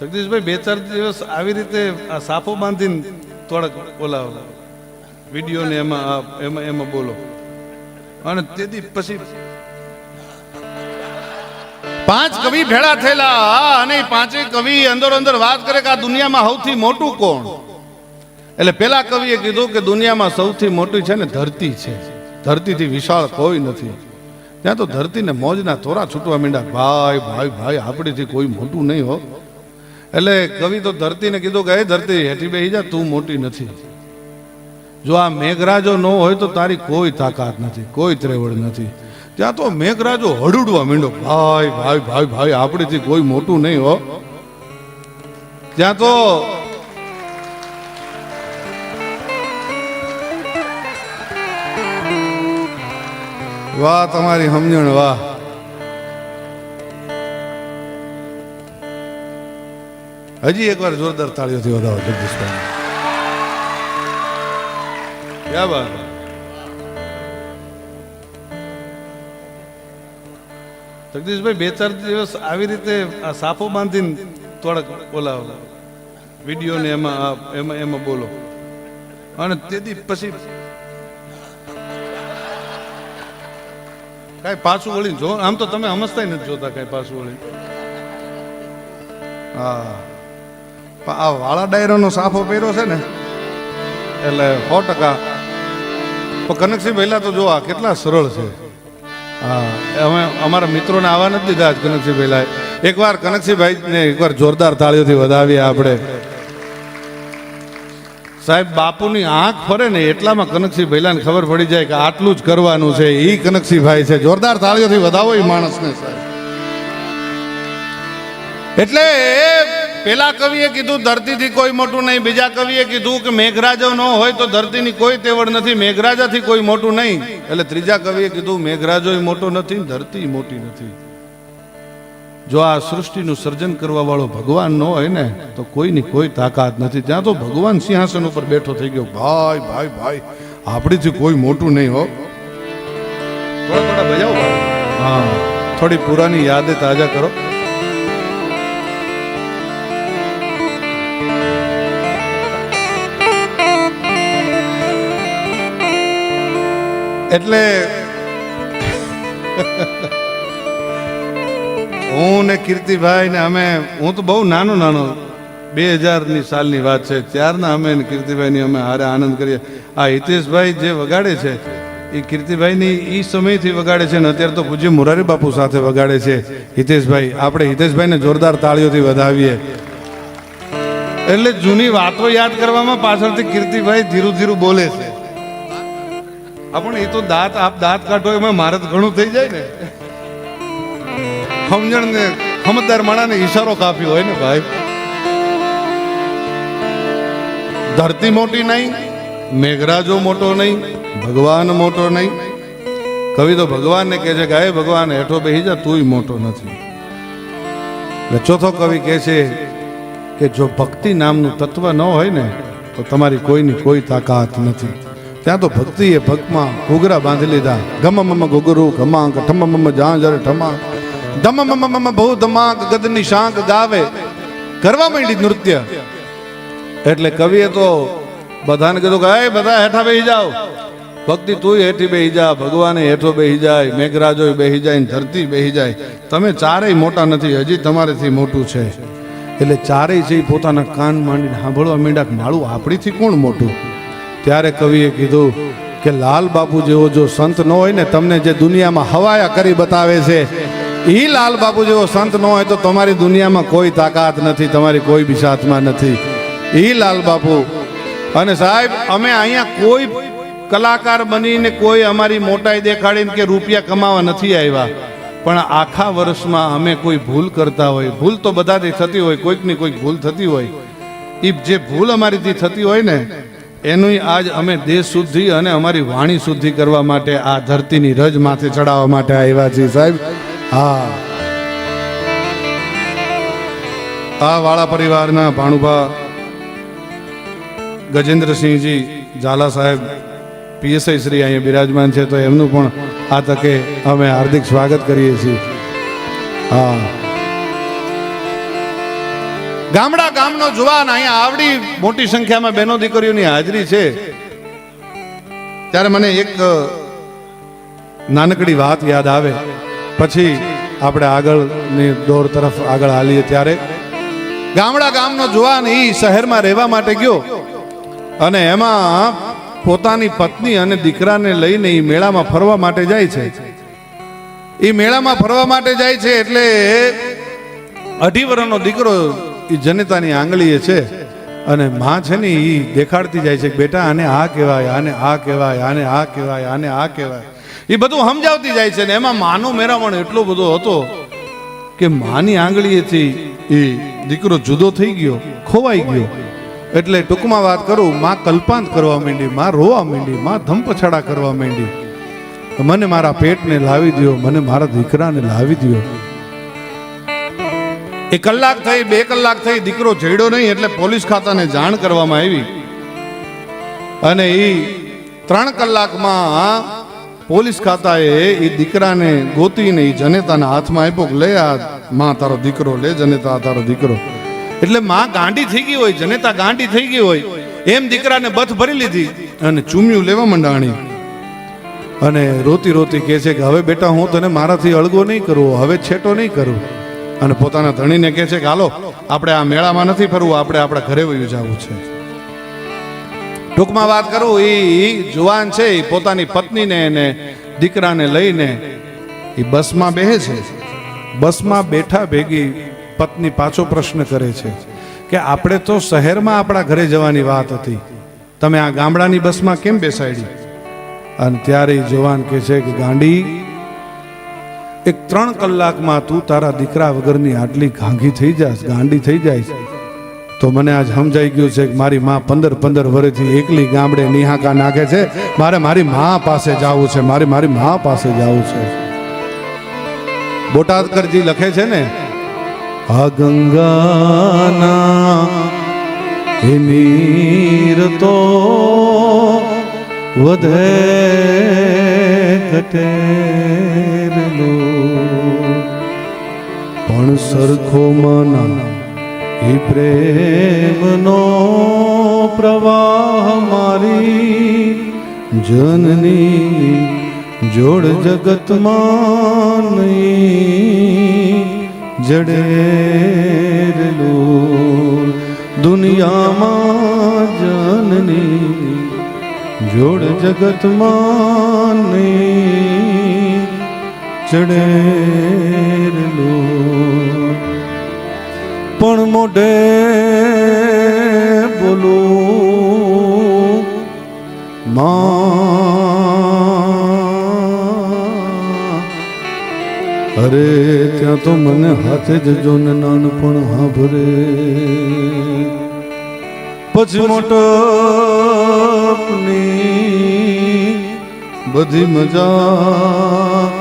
જગદીશભાઈ, બે ચાર દિવસ આવી રીતે આ સાફો બાંધીને થોડાક ઓલા વીડિયો ને એમાં એમાં એમાં બોલો. અને તેથી પછી પાંચ કવિ ભેળા થયેલા અને પાંચે કવિ અંદર અંદર વાત કરે કે આ દુનિયામાં સૌથી મોટું કોણ? એટલે પેલા કવિએ કીધું કે દુનિયામાં સૌથી મોટી છે ને ધરતી છે. ધરતીથી વિશાળ કોઈ નથી. ત્યાં તો ધરતીને મોજના થોરા છૂટવા માંડ્યા. ભાઈ ભાઈ ભાઈ, આપણીથી કોઈ મોટું નહીં હો. એટલે કવિ તો ધરતીને કીધું કે એ ધરતી, હેઠી બેસી જા, તું મોટી નથી. જો આ મેઘરાજો ન હોય તો તારી કોઈ તાકાત નથી, કોઈ ત્રેવડ નથી. ત્યાં તો મેઘરાજો હડુડવા મીંડો ભાઈ ભાઈ ભાઈ ભાઈ, આપણીથી કોઈ મોટું નહીં હો. ત્યાં તો વાહ, તમારી સમજણ વાહ. હજી એકવાર જોરદાર તાળીઓથી વધાવો, જગદીશભાઈ. ક્યાં બાત જગદીશભાઈ, બે ચાર દિવસ આવી રીતે આ સાફો બાંધીને થોડાક ઓલા વીડિયો ને એમાં એમાં એમાં બોલો. અને તેથી પછી કાંઈ પાછું વળીને જો, આમ તો તમે સમજતા નથી જોતા કાંઈ પાછું વળીને. હા. પણ આ વાળા ડાયરાનો સાફો પહેર્યો છે ને, એટલે સો ટકા. પણ કનકસિંહ પહેલા તો જોવા કેટલા સરળ છે. હા, અમે અમારા મિત્રોને આવવા નથી દીધા જ કનકસિંહ પહેલા એકવાર કનકસિંહભાઈને એકવાર જોરદાર તાળીઓથી વધાવીએ આપણે. સાહેબ, બાપુની આંખ ફરે ને એટલામાં કનકસિંહ ભૈલાને ખબર પડી જાય કે આટલું જ કરવાનું છે. એ કનકસિંહભાઈ છે. જોરદાર તાળીઓથી વધાવો એ માણસને, સાહેબ. એટલે પેલા કવિએ કીધું, ધરતીથી કોઈ મોટું નહીં. બીજા કવિએ કીધું કે, મેઘરાજો ન હોય તો ધરતીની કોઈ તેવડ નથી. મેઘરાજાથી કોઈ મોટું નહીં. એટલે ત્રીજા કવિએ કીધું મેઘરાજો મોટો નથી ધરતી મોટી નથી. જો આ સૃષ્ટિનું સર્જન કરવા વાળો ભગવાન ન હોય ને, તો કોઈની કોઈ તાકાત નથી. ત્યાં તો ભગવાન સિંહાસન ઉપર બેઠો થઈ ગયો. ભાઈ ભાઈ ભાઈ, આપણીથી કોઈ મોટું નહીં હો. થોડા થોડા ભજાવો. હા, થોડી પુરાની યાદે તાજા કરો. એટલે હું ને કીર્તિભાઈ ને અમે, હું તો બહુ નાનો નાનો, બે હજારની સાલની વાત છે. ત્યારના અમે કીર્તિભાઈ કીર્તિભાઈની અમે હારે આનંદ કરીએ. આ હિતેશભાઈ જે વગાડે છે, એ કીર્તિભાઈની એ સમયથી વગાડે છે ને અત્યારે તો પૂજ્ય મુરારી બાપુ સાથે વગાડે છે. હિતેશભાઈ, આપણે હિતેશભાઈને જોરદાર તાળીઓથી વધાવીએ. એટલે જૂની વાતો યાદ કરવામાં પાછળથી કીર્તિભાઈ ધીરું ધીરું બોલે છે. આપણે એ તો દાંત, આપ દાંત કાઢો, એમાં મારે ઘણું થઈ જાય ને. સમજણ ને સમજદાર માણાને ઈશારો કાપ્યો હોય ને ભાઈ. ધરતી મોટી નહીં, મેઘરાજો મોટો નહીં, ભગવાન મોટો નહીં. કવિ તો ભગવાનને કહે છે કે, હે ભગવાન, હેઠો બેસી જા, તુંય મોટો નથી. એટલે ચોથો કવિ કહે છે કે, જો ભક્તિ નામનું તત્વ ન હોય ને, તો તમારી કોઈની કોઈ તાકાત નથી. ત્યાં તો ભક્તિ એ ભગમાં ઘૂઘરા બાંધી લીધા. ગમ મમ ગુગરુ ઘમાંક ઠમ મમ જાંજર ઠમાક. ધમ મમ મમ બહુ ધમાક, ગદની શાંક ગાવે. કરવા માંડી નૃત્ય. એટલે કવિએ તો બધાને કીધું કે, એ બધા હેઠા બેસી જાઓ. ભક્તિ તું હેઠી બેસી જા, ભગવાને હેઠો બેસી જાય મેઘરાજો બેસી જાય ધરતી બેસી જાય. તમે ચારેય મોટા નથી, હજી તમારેથી મોટું છે. એટલે ચારેય છે પોતાના કાન માંડીને સાંભળવા માંડ્યા માળું આપણીથી કોણ મોટું? ત્યારે કવિએ કીધું કે લાલ બાપુ જેવો જો સંત ન હોય ને તમને જે દુનિયામાં હવાયા કરી બતાવે છે એ લાલ બાપુ જેવો સંત ન હોય તો તમારી દુનિયામાં કોઈ તાકાત નથી, તમારી કોઈ બી સાથમાં નથી. એ લાલ બાપુ. અને સાહેબ, અમે અહીંયા કોઈ કલાકાર બનીને કોઈ અમારી મોટાઈ દેખાડીને કે રૂપિયા કમાવા નથી આવ્યા. પણ આખા વર્ષમાં અમે કોઈ ભૂલ કરતા હોય, ભૂલ તો બધાથી થતી હોય, કોઈકની કોઈક ભૂલ થતી હોય. એ જે ભૂલ અમારીથી થતી હોય ને એનું આજ અમે દેશ શુદ્ધિ અને અમારી વાણી શુદ્ધિ કરવા માટે આ ધરતીની રજ માથે ચડાવવા માટે આવ્યા છીએ સાહેબ. હા. આ વાળા પરિવારના ભાણુભા ગજેન્દ્રસિંહજી ઝાલા સાહેબ, પીએસઆઈ શ્રી અહીંયા બિરાજમાન છે, તો એમનું પણ આ તકે અમે હાર્દિક સ્વાગત કરીએ છીએ. હા. ગામડા ગામનો જુવાન અહીંયા આવડી મોટી સંખ્યામાં બહેનો દીકરીઓની હાજરી છે. ત્યારે મને એક નાનકડી વાત યાદ આવે. પછી આપણે આગળની દોર તરફ આગળ હાલીએ ત્યારે. ગામડા ગામનો જુવાન એ શહેરમાં રહેવા માટે ગયો. અને એમાં પોતાની પત્ની અને દીકરાને લઈને એ મેળામાં ફરવા માટે જાય છે. એ મેળામાં ફરવા માટે જાય છે એટલે અઢી વર્ષનો દીકરો એ જનતાની આંગળીએ છે. અને માં છે ને એ દેખાડતી જાય છે બેટા આને આ કહેવાય, આને આ કહેવાય, આને આ કહેવાય, આને આ કહેવાય. એ બધું સમજાવતી જાય છે ને એમાં માનો મેરામણ એટલો બધો હતો કે માની આંગળીએથી એ દીકરો જુદો થઈ ગયો, ખોવાઈ ગયો. એટલે ટૂંકમાં વાત કરું, માં કલ્પાંત કરવા માંડી, માં રોવા માંડી, માં ધમપછાડા કરવા માંડી. મને મારા પેટને લાવી દ્યો, મને મારા દીકરાને લાવી દ્યો. એ કલાક થઈ, બે કલાક થઈ, દીકરો જડ્યો નહીં એટલે પોલીસ ખાતાને જાણ કરવામાં આવી. અને એ ત્રણ કલાકમાં પોલીસ ખાતાએ એ દીકરાને ગોતીને એ જનેતાના હાથમાં આપ્યો લે આ માં તારો દીકરો, લે જનેતા તારો દીકરો. એટલે માં ગાંડી થઈ ગઈ હોય, જનેતા ગાંડી થઈ ગઈ હોય, એમ દીકરાને બથ ભરી લીધી અને ચૂમ્યું લેવા મંડાણી. અને રોતી રોતી કહે છે કે, હવે બેટા હું તને મારાથી અળગો નહીં કરું, હવે છેટો નહીં કરું. અને પોતાના ધણીને કહે છે કે હાલો, આપણે આ મેળામાં નથી ફરવું, આપણે આપણા ઘરે વયું જવું છે. ટૂંકમાં વાત કરું એ જુવાન છે એ પોતાની પત્નીને એને દીકરાને લઈને એ બસમાં બેહે છે. બસમાં બેઠા ભેગી પત્ની પાછો પ્રશ્ન કરે છે કે આપણે તો શહેરમાં આપણા ઘરે જવાની વાત હતી. તમે આ ગામડાની બસમાં કેમ બેસાડી? અને ત્યારે જવાન કહે છે કે ગાંડી એક ત્રણ કલાકમાં તું તારા દીકરા વગરની આટલી ઘાંઘી થઈ જાય ગાંડી થઈ જાય તો મને આજ સમજાઈ ગયું છે કે મારી માં પંદર પંદર વર્ષથી એકલી ગામડે નિહાકા નાખે છે. મારે મારી મા પાસે જવું છે, મારે મારી મા પાસે જવું છે. બોટાદકરજી લખે છે ને, આ ગંગાના નીર તો વધે ઘટેરલો પણ સરખો મના, એ પ્રેમનો પ્રવાહ મારી જનની જોડ જગતમાં જડેરલો દુનિયામાં જનની જોડ જગતમાં નહીં ચડેરલો પણ મોઢે બોલો મા. અરે ત્યાં તો મને હાથે જ જો ને નાનપણ હાભરે પછી મોટો બધી મજા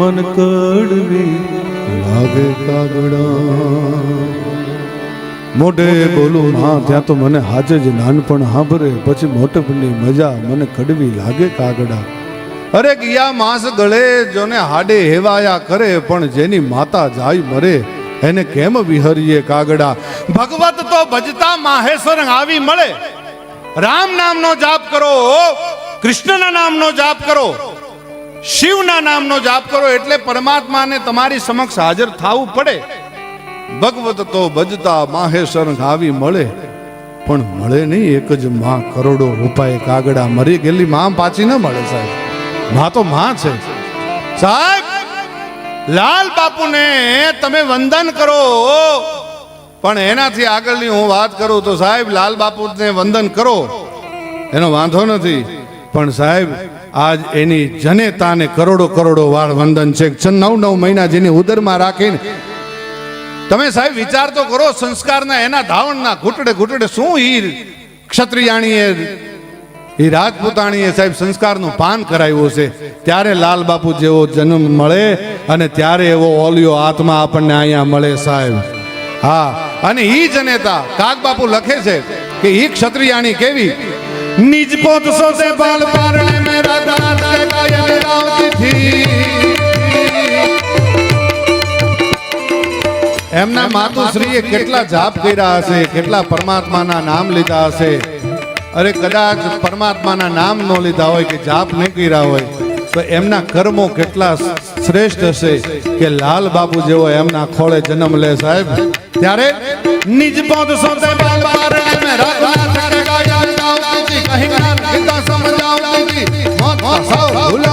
મન કડવી લાગે કાગડા. મોઢે બોલું હા ત્યાં તો મને હાજે જ નાનપણ હાંભરે પછી મોટપની મજા મને કડવી લાગે કાગડા. અરે ગયા માસ ગળે જોને હાડે હેવાયા કરે પણ જેની માતા જાય મરે એને કેમ વિહરીએ કાગડા? ભગવત તો ભજતા માહેશ્વર આવી મળે. રામ નામનો જાપ કરો કૃષ્ણના નામનો જાપ કરો. શિવના નામનો જાપ કરો એટલે પરમાત્માને તમારી સમક્ષ હાજર થવું પડે. ભગવત તો ભજતા માહેશ્વર આવી મળે. પણ મળે નહીં એક જ માં કરોડો રૂપાય કાગડા મરી ગયેલી માં પાછી ન મળે સાહેબ. માં તો માં છે. સાહેબ, લાલ બાપુને તમે વંદન કરો. પણ એનાથી આગળની હું વાત કરું તો સાહેબ, લાલ બાપુને વંદન કરો. એનો વાંધો નથી. પણ સાહેબ, આજ એની જનેતાને કરોડો કરોડો વાર વંદન છે. નવ નવ મહિના જેની ઉદરમાં રાખીને તમે સાહેબ વિચાર તો કરો સંસ્કારના એના ધાવણના ઘૂંટડે ઘૂંટડે શું ઈ ક્ષત્રિયાણીએ એ રાજપૂતાણીએ સાહેબ સંસ્કારનું પાન કરાવ્યું છે. ત્યારે લાલ બાપુ જેવો જન્મ મળે અને ત્યારે એવો ઓલિયો આત્મા આપણને અહીંયા મળે સાહેબ. હા, અને ઈ જનેતા કાગ બાપુ લખે છે કે ઈ ક્ષત્રિયાણી કેવી નિજ પોત સોતે બાલ પારણે મે રાધા રાધા ગાયન રાવતી थी એમના માતુશ્રીએ કેટલા જાપ કર્યા હશે? કેટલા પરમાત્માના નામ લીધા હશે? અરે કદાચ પરમાત્માના નામ ન લીધા હોય કે જાપ ન કર્યા હોય તો એમના કર્મો કેટલા શ્રેષ્ઠ હશે કે લાલ બાબુ જેવો એમના ખોળે જન્મ લે સાહેબ? ત્યારે નિજ પદ સોતે બાલ બારે ગાઉતી કહી જ્ઞાન ગીતા સમજાવતી મોત સૌ ભૂલાવતી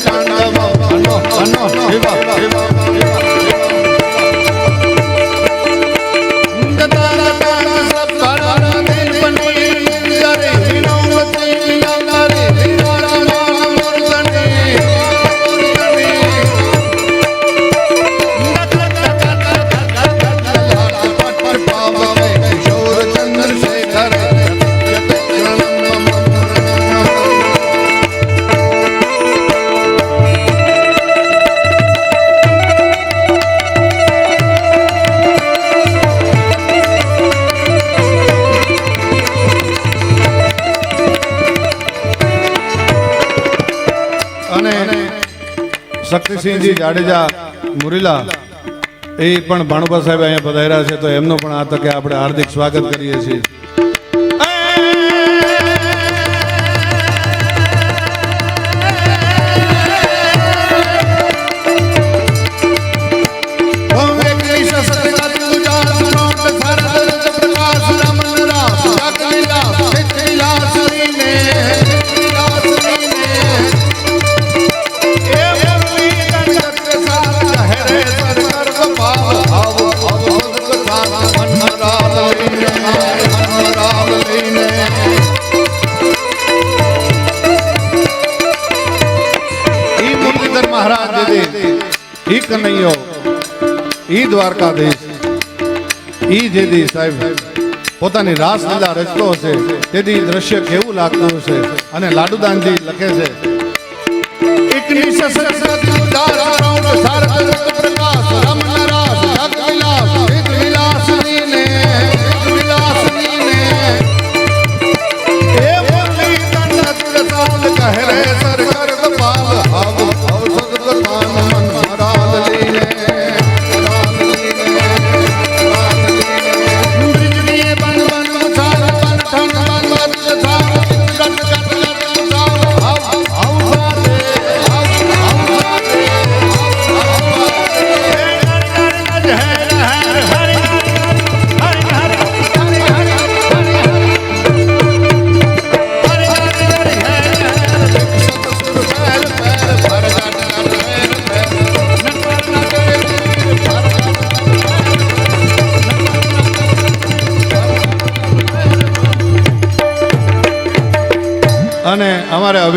Eternal અને શક્તિસિંહજી જાડેજા, મુરીલા, એ પણ ભાણુભા સાહેબ અહીંયા પધાર્યા છે, તો એમનો પણ આ તકે આપણે હાર્દિક સ્વાગત કરીએ છીએ. ઈ કનૈયો ઈ દ્વારકાધીશ ઈ જે સાહેબ પોતાની રાસલીલા રચતો હશે, તેથી દ્રશ્ય કેવું લાગતું હશે અને લાડુદાનજી લખે છે, એકની સસરસતી ઉદારા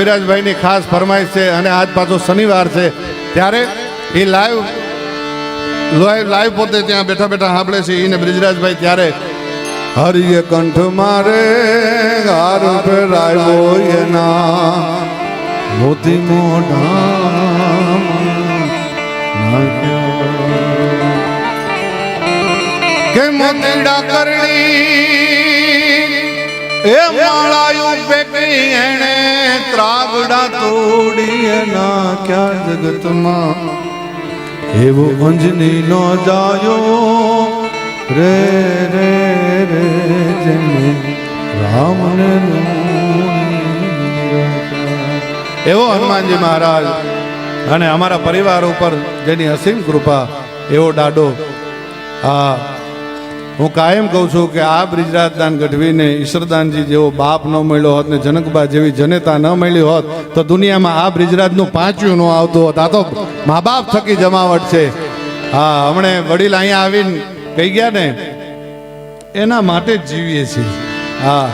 કવિરાજભાઈની ખાસ ફરમાઈશ છે અને આજ પાછો શનિવાર છે. ત્યારે એ લાઈવ લાઈવ લાઈવ પોતે ત્યાં બેઠા બેઠા સાંભળે છે. એને બ્રિજરાજભાઈ ત્યારે હરિય કંઠ મારે હાર ફેરાયો એના. મોતી મોઢા કે મોતીડા કરણી એ માળાયું પેકી એણે ત્રાગડા તોડી એના ક્યાં જગતમાં. એવો અંજની નો જાયો, રે રે રે જેને રામને એવો હનુમાનજી મહારાજ અને અમારા પરિવાર ઉપર જેની અસીમ કૃપા, એવો દાડો હા હું કાયમ કહું છું કે આ બ્રિજરાજદાન ગઢવીને ઈશ્વરદાનજી જેવો બાપ ન મળ્યો હોત ને જનકબા જેવી જનેતા ન મળી હોત, તો દુનિયામાં આ બ્રિજરાજનું પાંચ્યું ન આવતું હોત. આ તો મા બાપ થકી જમાવટ છે. હા, હમણે વડીલ અહીંયા આવીને કહી ગયા ને, એના માટે જ જીવીએ છીએ. હા.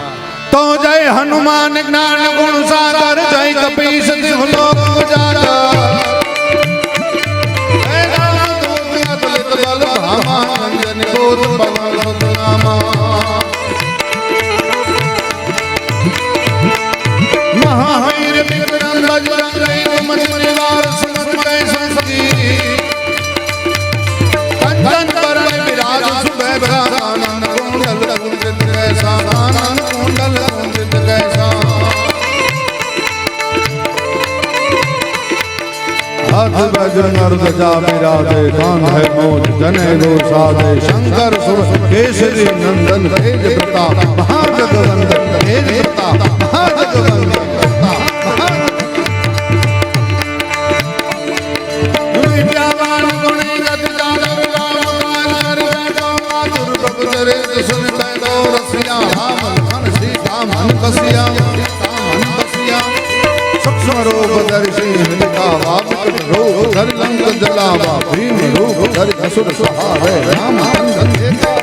તો જય હનુમાન જ્ઞાન ગુણ સાગર, જય કપીશ દેવ લોક ઉજાગર. અંજન ગોર પવન નામા મહાવીર વિક્રમ બજરંગ મન પરિવાર સમસ્ત કૈ સંસદી कैसा हाथ वज्र नर्मदा विराजे कान है मोज जने गो साधे शंकर सुर केसरी नंदन तेज प्रताप महाजगवंदन तेज प्रताप महाजगवंदन કરો બદર સિંહ કા બાપ કરો ધર લંગ જલાવા, ભીમ રૂપ ધર અસુર સહારે રામ ચંદ્ર દેતા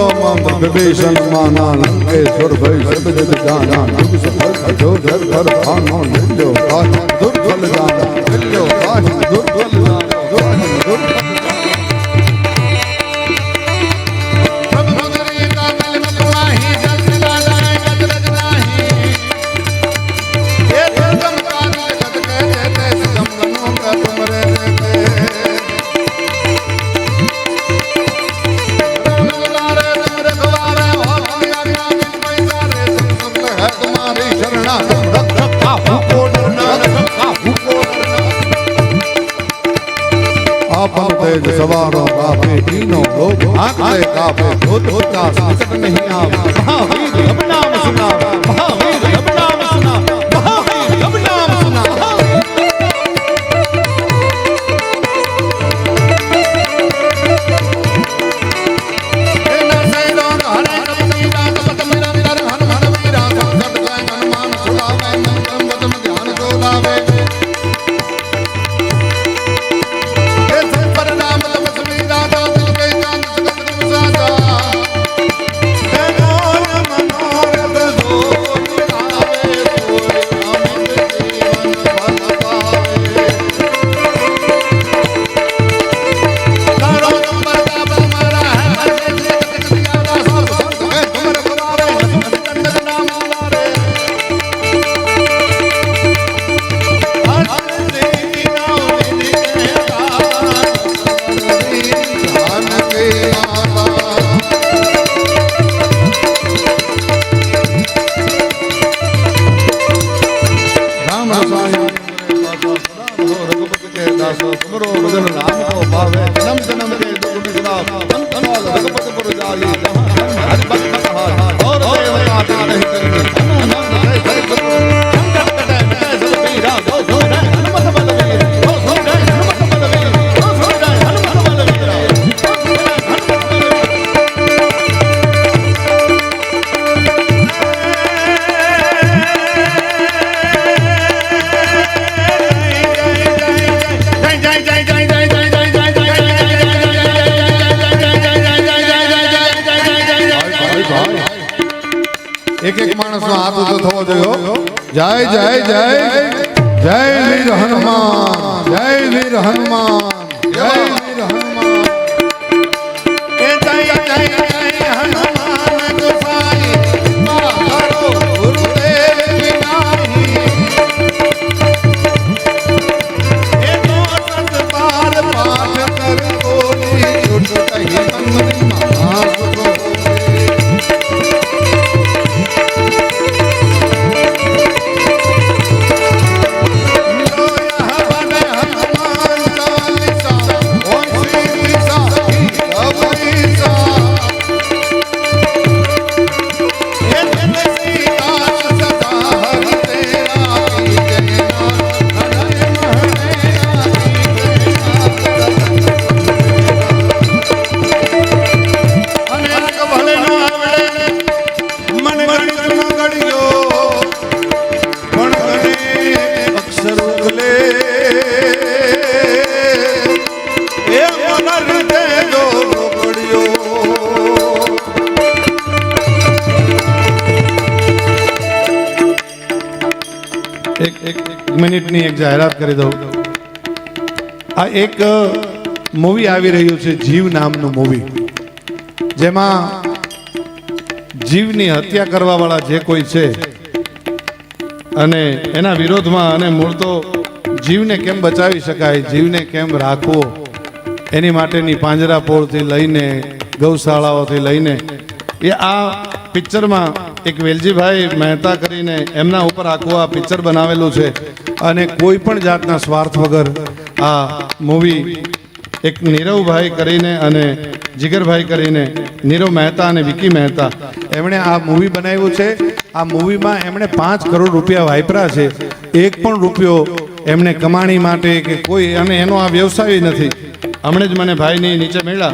કરો મમ વિભીષણ માના લંકેશ્વર ભય સબજગ જાના જુગ સફળ જો ધર ધર ભાનો નિલ્યો કાશ દુર્બલ જાના નિલ્યો કાશ દુર્બલ જાના આપમ તેજ સવારો કાપે પીનો લોક આંખ કાપે ધોત હોતા સંકટ નહીં આવે, મહાવીર અપનામ સુનામ મહાવીર જય મિનિટની એક જાહેરાત કરી દઉં. આ એક મૂવી આવી રહ્યું છે, જીવ નામનું મૂવી જેમાં જીવની હત્યા કરવાવાળા જે કોઈ છે અને એના વિરોધમાં અને મૂળ તો જીવને કેમ બચાવી શકાય, જીવને કેમ રાખવો, એની માટેની પાંજરાપોળથી લઈને ગૌશાળાઓથી લઈને, એ આ પિક્ચરમાં એક વેલજીભાઈ મહેતા કરીને એમના ઉપર આખું આ પિક્ચર બનાવેલું છે. અને કોઈ પણ જાતના સ્વાર્થ વગર આ મૂવી એક નીરવભાઈ કરીને અને જીગરભાઈ કરીને, નીરવ મહેતા અને વિકી મહેતા, એમણે આ મૂવી બનાવ્યું છે. આ મૂવીમાં એમણે પાંચ કરોડ રૂપિયા વાપરા છે. એક પણ રૂપિયો એમને કમાણી માટે કે કોઈ, અને એનો આ વ્યવસાય નથી. હમણે જ મને ભાઈની નીચે મળ્યા.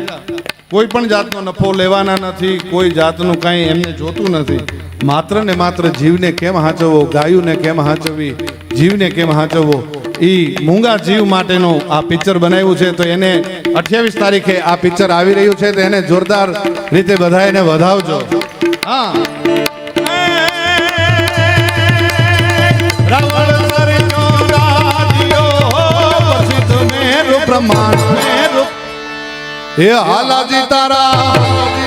કોઈ પણ જાતનો નફો લેવાના નથી, કોઈ જાતનું કાંઈ એમને જોતું નથી. માત્ર ને માત્ર જીવને કેમ હાચવવો, ગાયુંને કેમ હાચવવી, જીવને કેમ હાચવવો? એ મૂંગા જીવ માટેનું આ પિક્ચર બનાવ્યું છે, તો એને અઠ્યાવીસ તારીખે આ પિક્ચર આવી રહ્યું છે, તો એને જોરદાર રીતે બધા એને વધાવજો. હા. પ્રમાણ એ હાલાજી તારા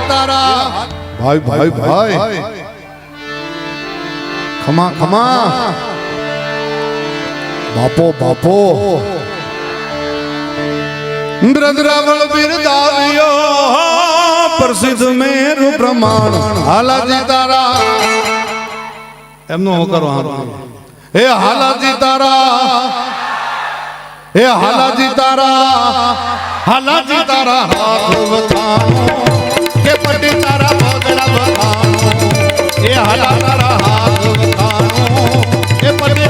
તારા. ભાઈ ભાઈ ભાઈ ખમા ખમા. બાપો બાપો. દ્રદ્રાવળ બિરદાવ્યો પ્રસિદ્ધ મેરુ પ્રમાણ. હાલાજી તારા. એમનો હોકરો હે હાલાજી તારા. હે હાલાજી તારા. હાલાજી તારા હાથ બતાવો કે પટી તારા પગડા બતાવો એ હાલા તારા હાથ બતાવો એ પટી